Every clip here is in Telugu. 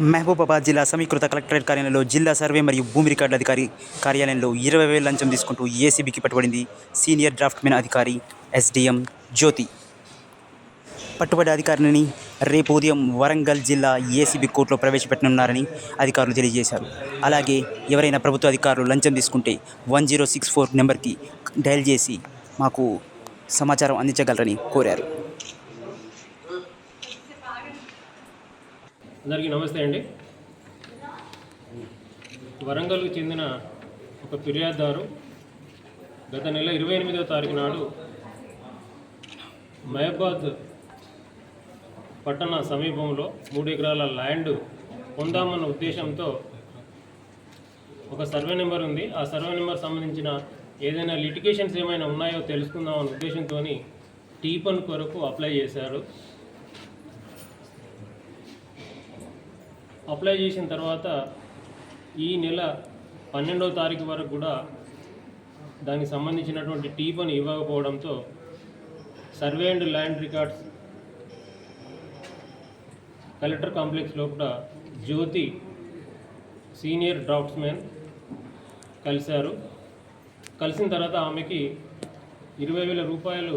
మహబూబాబాద్ జిల్లా సమీకృత కలెక్టరేట్ కార్యాలయంలో జిల్లా సర్వే మరియు భూమి రికార్డుల అధికారి కార్యాలయంలో ఇరవై వేల లంచం తీసుకుంటూ ఏసీబీకి పట్టుబడింది. సీనియర్ డ్రాఫ్ట్మెన్ అధికారి ఎస్డిఎం జ్యోతి. పట్టుబడి అధికారిని రేపు ఉదయం వరంగల్ జిల్లా ఏసీబీ కోర్టులో ప్రవేశపెట్టనున్నారని అధికారులు తెలియజేశారు. అలాగే ఎవరైనా ప్రభుత్వ అధికారులు లంచం తీసుకుంటే వన్ జీరో సిక్స్ ఫోర్ నెంబర్కి డయల్ చేసి మాకు సమాచారం అందించగలరని కోరారు. అందరికీ నమస్తే అండి. వరంగల్కు చెందిన ఒక ఫిర్యాదుదారు గత నెల ఇరవై ఎనిమిదవ తారీఖు నాడు మహబాద్ పట్టణ సమీపంలో మూడు ఎకరాల ల్యాండ్ పొందామన్న ఉద్దేశంతో ఒక సర్వే నెంబర్ ఉంది. ఆ సర్వే నెంబర్ సంబంధించిన ఏదైనా లిటికేషన్స్ ఏమైనా ఉన్నాయో తెలుసుకుందాం అనే ఉద్దేశంతో టీపన్ కొరకు అప్లై చేశారు. అప్లై చేసిన తర్వాత ఈ నెల పన్నెండవ తారీఖు వరకు కూడా దానికి సంబంధించినటువంటి టీపని ఇవ్వకపోవడంతో survey and land records collector complex లోపల జ్యోతి సీనియర్ డ్రాఫ్ట్స్మెన్ కలిశారు. కలిసిన తర్వాత ఆమెకి ఇరవై వేల రూపాయలు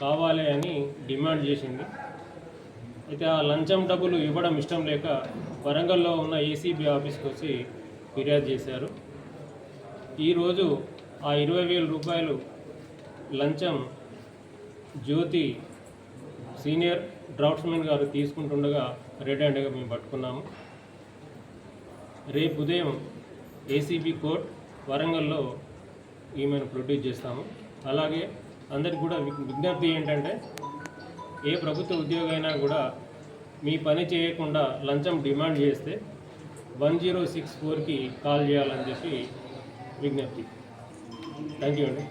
కావాలి అని డిమాండ్ చేసింది. అయితే ఆ లంచం డబ్బులు ఇవ్వడం ఇష్టం లేక వరంగల్లో ఉన్న ఏసీబీ ఆఫీస్కి వచ్చి ఫిర్యాదు చేశారు. ఈరోజు ఆ ఇరవై వేల రూపాయలు లంచం జ్యోతి సీనియర్ డ్రాఫ్ట్స్మెన్ గారు తీసుకుంటుండగా రెడ్ హ్యాండ్గా మేము పట్టుకున్నాము. రేపు ఉదయం ఏసీబీ కోర్ట్ వరంగల్లో ఈమెను ప్రొడ్యూస్ చేస్తాము. అలాగే అందరికి కూడా విజ్ఞప్తి ఏంటంటే ఏ ప్రభుత్వ ఉద్యోగి అయినా కూడా మీ పని చేయకుండా లంచం డిమాండ్ చేస్తే వన్ జీరో సిక్స్ ఫోర్కి కాల్ చేయాలని చెప్పి విజ్ఞప్తి. థ్యాంక్ యూ అండి.